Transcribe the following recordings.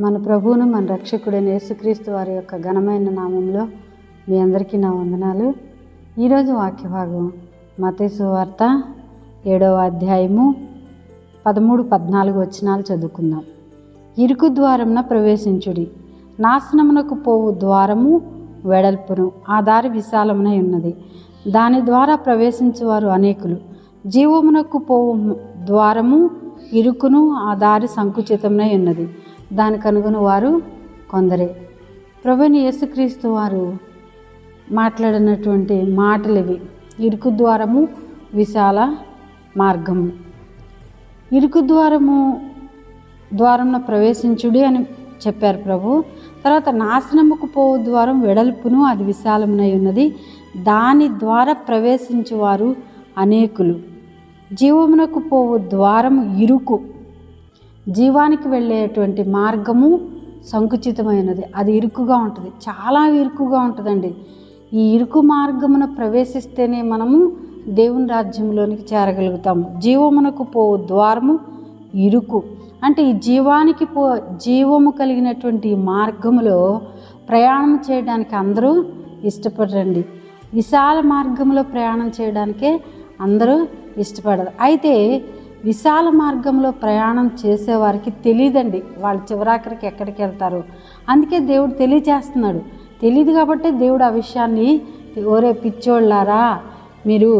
మన ప్రభువును మన రక్షకుడైన యేసుక్రీస్తు వారి యొక్క ఘనమైన నామంలో మీ అందరికీ నా వందనాలు. ఈరోజు వాక్య భాగం మతేసు వార్త ఏడవ అధ్యాయము పదమూడు పద్నాలుగు వచనాలు చదువుకుందాం. ఇరుకు ద్వారమున ప్రవేశించుడి. నాశనమునకు పోవు ద్వారము వెడల్పును ఆ దారి విశాలమునై ఉన్నది. దాని ద్వారా ప్రవేశించేవారు అనేకులు. జీవమునకు పోవు ద్వారము ఇరుకును ఆ దారి సంకుచితమునై ఉన్నది. దాని కనుగొన వారు కొందరే. ప్రభుని యేసుక్రీస్తు వారు మాట్లాడినటువంటి మాటలివి ఇరుకు ద్వారము విశాల మార్గము. ఇరుకు ద్వారము ద్వారంలో ప్రవేశించుడి అని చెప్పారు ప్రభు. తర్వాత నాశనముకు పోవు ద్వారం వెడల్పును అది విశాలమునై ఉన్నది. దాని ద్వారా ప్రవేశించువారు అనేకులు. జీవమునకు పోవు ద్వారము ఇరుకు. జీవానికి వెళ్ళేటువంటి మార్గము సంకుచితమైనది. అది ఇరుకుగా ఉంటుంది. చాలా ఇరుకుగా ఉంటుందండి. ఈ ఇరుకు మార్గమున ప్రవేశిస్తేనే మనము దేవుని రాజ్యంలోనికి చేరగలుగుతాము. జీవమునకు పో ద్వారము ఇరుకు. అంటే ఈ జీవానికి పో జీవము కలిగినటువంటి మార్గములో ప్రయాణం చేయడానికి అందరూ ఇష్టపడరండి. విశాల మార్గంలో ప్రయాణం చేయడానికే అందరూ ఇష్టపడరు. అయితే విశాల మార్గంలో ప్రయాణం చేసేవారికి తెలియదండి వాళ్ళు చివరాఖరికి ఎక్కడికి వెళ్తారు? అందుకే దేవుడు తెలియజేస్తున్నాడు. తెలియదు కాబట్టి దేవుడు ఆ విషయాన్ని ఓరే పిచ్చోళ్ళారా మీరు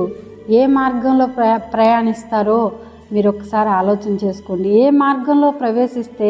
ఏ మార్గంలో ప్రయా ప్రయాణిస్తారో మీరు ఒకసారి ఆలోచన చేసుకోండి. ఏ మార్గంలో ప్రవేశిస్తే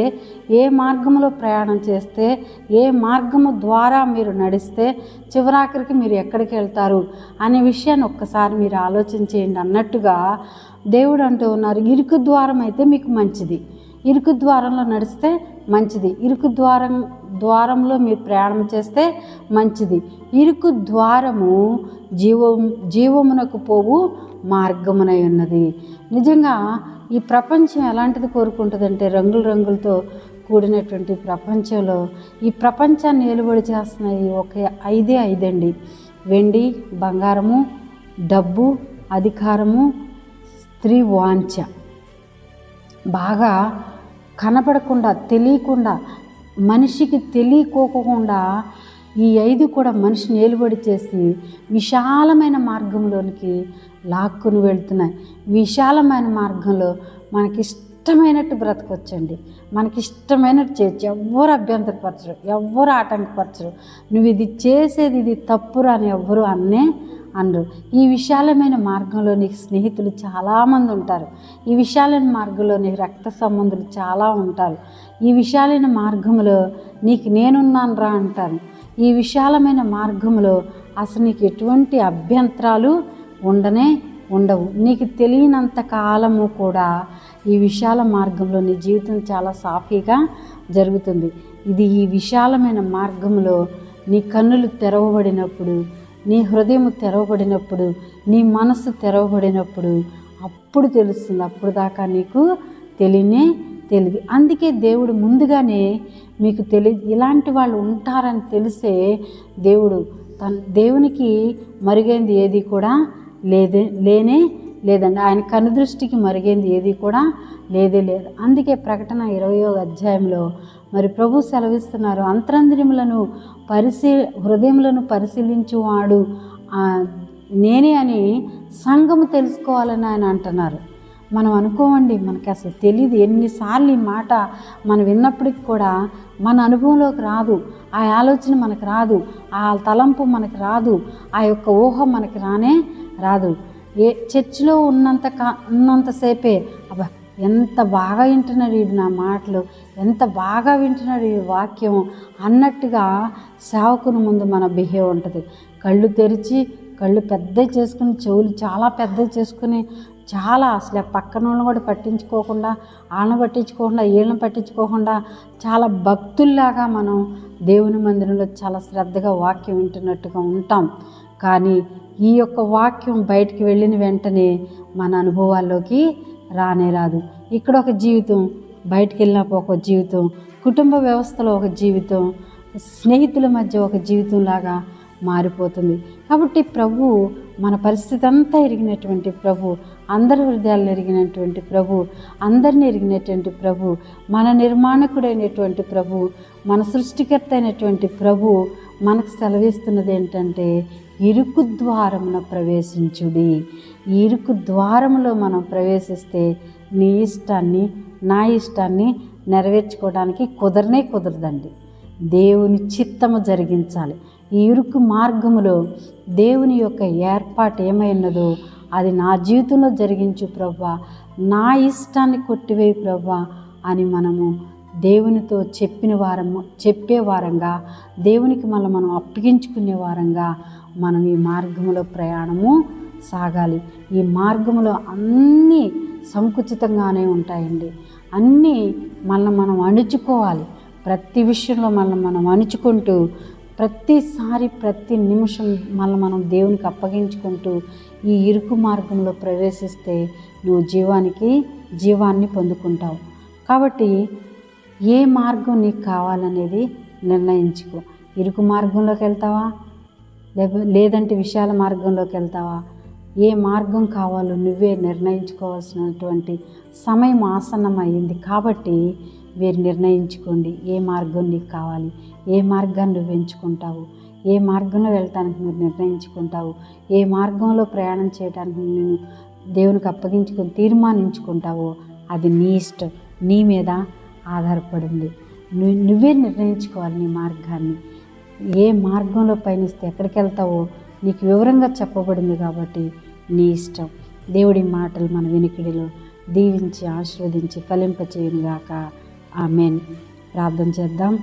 ఏ మార్గంలో ప్రయాణం చేస్తే ఏ మార్గము ద్వారా మీరు నడిస్తే చివరాఖరికి మీరు ఎక్కడికి వెళ్తారు అనే విషయాన్ని ఒక్కసారి మీరు ఆలోచన చేయండి. అన్నట్టుగా దేవుడు అంటూ ఉన్నారు ఇరుకు ద్వారం అయితే మీకు మంచిది. ఇరుకు ద్వారంలో నడిస్తే మంచిది. ఇరుకు ద్వారం ద్వారంలో మీరు ప్రయాణం చేస్తే మంచిది. ఇరుకు ద్వారము జీవం జీవమునకు పోవు మార్గమునై ఉన్నది. నిజంగా ఈ ప్రపంచం ఎలాంటిది కోరుకుంటుందంటే రంగుల రంగులతో కూడినటువంటి ప్రపంచంలో ఈ ప్రపంచాన్ని ఏలుబడి చేస్తున్నాయి ఒక ఐదే ఐదండి. వెండి బంగారము డబ్బు అధికారము స్త్రీ వాంఛ బాగా కనపడకుండా తెలియకుండా మనిషికి తెలియకోకుండా ఈ ఐదు కూడా మనిషిని ఏలుబడి చేసి విశాలమైన మార్గంలోనికి లాక్కుని వెళ్తున్నాయి. విశాలమైన మార్గంలో మనకి ఇష్టమైనట్టు బ్రతకొచ్చండి. మనకి ఇష్టమైనట్టు చేయొచ్చు ఎవ్వరు అభ్యంతరపరచరు ఎవ్వరు ఆటంకపరచరు. నువ్వు ఇది చేసేది ఇది తప్పురా అని ఎవ్వరు అన్నే అనరు ఈ విశాలమైన మార్గంలో నీకు స్నేహితులు చాలామంది ఉంటారు. ఈ విశాలమైన మార్గంలో నీకు రక్త సంబంధులు చాలా ఉంటారు. ఈ విశాలమైన మార్గంలో నీకు నేనున్నాను రా అంటారు. ఈ విశాలమైన మార్గంలో అసలు నీకు ఎటువంటి అభ్యంతరాలు ఉండనే ఉండవు. నీకు తెలియనంత కాలము కూడా ఈ విశాల మార్గంలో నీ జీవితం చాలా సాఫీగా జరుగుతుంది. ఇది ఈ విశాలమైన మార్గంలో నీ కన్నులు తెరవబడినప్పుడు నీ హృదయం తెరవబడినప్పుడు నీ మనసు తెరవబడినప్పుడు అప్పుడు తెలుస్తుంది అప్పుడు దాకా నీకు తెలియనే తెలియదు. అందుకే దేవుడు ముందుగానే మీకు తెలి ఇలాంటి వాళ్ళు ఉంటారని తెలిసే దేవుడు తన దేవునికి మరుగైంది ఏది కూడా లేదే లేనే లేదండి. ఆయన కనుదృష్టికి మరుగైంది ఏది కూడా లేదే లేదు. అందుకే ప్రకటన ఇరవయో అధ్యాయంలో మరి ప్రభు సెలవిస్తున్నారు. అంతరంద్రియములను పరిశీ హృదయములను పరిశీలించువాడు నేనే అని సంఘము తెలుసుకోవాలని ఆయన అంటున్నారు. మనం అనుకోమండి మనకి అసలు తెలియదు ఎన్నిసార్లు ఈ మాట మనం విన్నప్పటికి కూడా మన అనుభవంలోకి రాదు. ఆ ఆలోచన మనకు రాదు. ఆ తలంపు మనకు రాదు. ఆ యొక్క ఊహ మనకి రానే రాదు. ఏ చర్చిలో ఉన్నంత కా ఉన్నంతసేపే అబ్బా ఎంత బాగా వింటున్నాడు వీడు నా మాటలు. ఎంత బాగా వింటున్నాడు ఈ వాక్యం అన్నట్టుగా సేవకుని ముందు మన బిహేవ్ ఉంటుంది. కళ్ళు తెరిచి కళ్ళు పెద్ద చేసుకుని చెవులు చాలా పెద్ద చేసుకుని చాలా అసలు పక్కన వాళ్ళని కూడా పట్టించుకోకుండా వాళ్ళని పట్టించుకోకుండా వీళ్ళని పట్టించుకోకుండా చాలా భక్తుల్లాగా మనం దేవుని మందిరంలో చాలా శ్రద్ధగా వాక్యం వింటున్నట్టుగా ఉంటాం. కానీ ఈ యొక్క వాక్యం బయటికి వెళ్ళిన వెంటనే మన అనుభవాల్లోకి రానే రాదు. ఇక్కడ ఒక జీవితం బయటికి వెళ్ళినప్పుడు ఒక జీవితం కుటుంబ వ్యవస్థలో ఒక జీవితం స్నేహితుల మధ్య ఒక జీవితం లాగా మారిపోతుంది. కాబట్టి ప్రభు మన పరిస్థితి అంతా ఎరిగినటువంటి ప్రభు అందరి హృదయాలను ఎరిగినటువంటి ప్రభు అందరిని ఎరిగినటువంటి ప్రభు మన నిర్మాణకుడైనటువంటి ప్రభు మన సృష్టికర్త అయినటువంటి ప్రభు మనకు సెలవిస్తున్నది ఏంటంటే ఇరుకు ద్వారమున ప్రవేశించుడి. ఇరుకు ద్వారములో మనం ప్రవేశిస్తే నీ ఇష్టాన్ని నా ఇష్టాన్ని నెరవేర్చుకోవడానికి కుదరనే కుదరదండి. దేవుని చిత్తము జరిగించాలి. ఈ ఇరుకు మార్గములో దేవుని యొక్క ఏర్పాటు ఏమైనదో అది నా జీవితంలో జరిగించు ప్రభా నా ఇష్టాన్ని కొట్టివేయి ప్రభా అని మనము దేవునితో చెప్పిన వారము చెప్పే వారంగా దేవునికి మళ్ళీ మనం అప్పగించుకునే వారంగా మనం ఈ మార్గంలో ప్రయాణము సాగాలి. ఈ మార్గంలో అన్నీ సంకుచితంగానే ఉంటాయండి. అన్నీ మళ్ళీ మనం అణుచుకోవాలి. ప్రతి విషయంలో మళ్ళీ మనం అణుచుకుంటూ ప్రతిసారి ప్రతి నిమిషం మళ్ళీ మనం దేవునికి అప్పగించుకుంటూ ఈ ఇరుకు మార్గంలో ప్రవేశిస్తే నువ్వు జీవానికి జీవాన్ని పొందుకుంటావు. కాబట్టి ఏ మార్గం నీకు కావాలనేది నిర్ణయించుకో. ఇరుకు మార్గంలోకి వెళ్తావా? లేదంటే విశాల మార్గంలోకి వెళ్తావా? ఏ మార్గం కావాలో నువ్వే నిర్ణయించుకోవాల్సినటువంటి సమయం ఆసన్నమైంది కాబట్టి మీరు నిర్ణయించుకోండి. ఏ మార్గం నీకు కావాలి? ఏ మార్గాన్ని నువ్వు ఎంచుకుంటావు? ఏ మార్గంలో వెళ్ళటానికి నువ్వు నిర్ణయించుకుంటావు? ఏ మార్గంలో ప్రయాణం చేయడానికి నువ్వు దేవునికి అప్పగించుకొని తీర్మానించుకుంటావో అది నీ ఇష్టం. నీ మీద ఆధారపడింది. నువ్వు నువ్వే నిర్ణయించుకోవాలి నీ మార్గాన్ని. ఏ మార్గంలో పయనిస్తే ఎక్కడికి వెళ్తావో నీకు వివరంగా చెప్పబడింది కాబట్టి నీ ఇష్టం. దేవుడి మాటలు మన వినికిడిలో దీవించి ఆశీర్వదించి ఫలింపచేయునుగాక. ఆమెన్. ప్రార్థన చేద్దాం.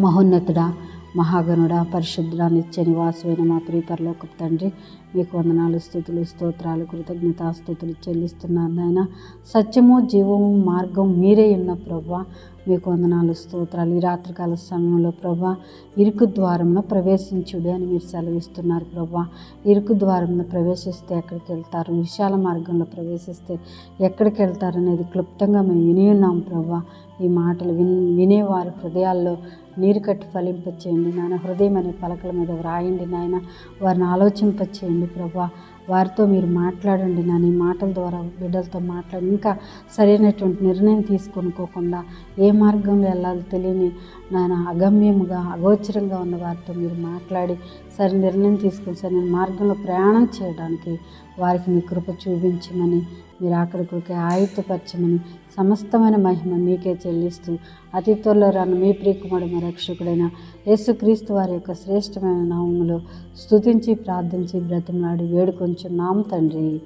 మహోన్నతుడా మహాగణుడా పరిశుద్ధుడా నిత్య నివాసమైన మా ప్రియపరలోకపు తండ్రి మీకు వందనాలు స్థుతులు స్తోత్రాలు కృతజ్ఞతాస్థుతులు చెల్లిస్తున్నాను నాయన. సత్యము జీవము మార్గం మీరే ఉన్న ప్రభా. మీకు వందనాలు స్తోత్రాలు ఈ రాత్రికాల సమయంలో ప్రభా. ఇరుకు ద్వారంలో ప్రవేశించుడి అని మీరు సెలవిస్తున్నారు ప్రభా. ఇరుకు ద్వారంలో ప్రవేశిస్తే ఎక్కడికి వెళ్తారు? విశాల మార్గంలో ప్రవేశిస్తే ఎక్కడికి వెళ్తారు అనేది క్లుప్తంగా మేము విని ఉన్నాం ప్రభా. ఈ మాటలు విన్ వినేవారి హృదయాల్లో నీరు కట్టి ఫలింపచేయండి నాయన. హృదయం అనే పలకల మీద వ్రాయండి నాయన. వారిని ఆలోచింపచేయండి ప్రభా వారితో మీరు మాట్లాడండి నాని మాటల ద్వారా బిడ్డలతో మాట్లాడి ఇంకా సరైనటువంటి నిర్ణయం తీసుకొనుకోకుండా ఏ మార్గంలో వెళ్ళాలో తెలియని నాయన అగమ్యముగా అగోచరంగా ఉన్న వారితో మీరు మాట్లాడి సరి నిర్ణయం తీసుకొని సరైన మార్గంలో ప్రయాణం చేయడానికి వారికి మీ కృప చూపించమని మీరు ఆఖరికి ఆయుధపరచమని సమస్తమైన మహిమ మీకే చెల్లిస్తూ అతి త్వరలో రాను మీ ప్రియకుమారు రక్షకుడైన యేసుక్రీస్తు వారి యొక్క శ్రేష్టమైన నామములో స్తుతించి ప్రార్థించి బ్రతిమలాడి వేడుకొని నామ తండ్రి.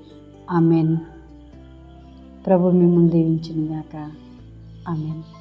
ఆమెన్. ప్రభు మిమ్మల్ని దీవించినగాక. ఆమెన్.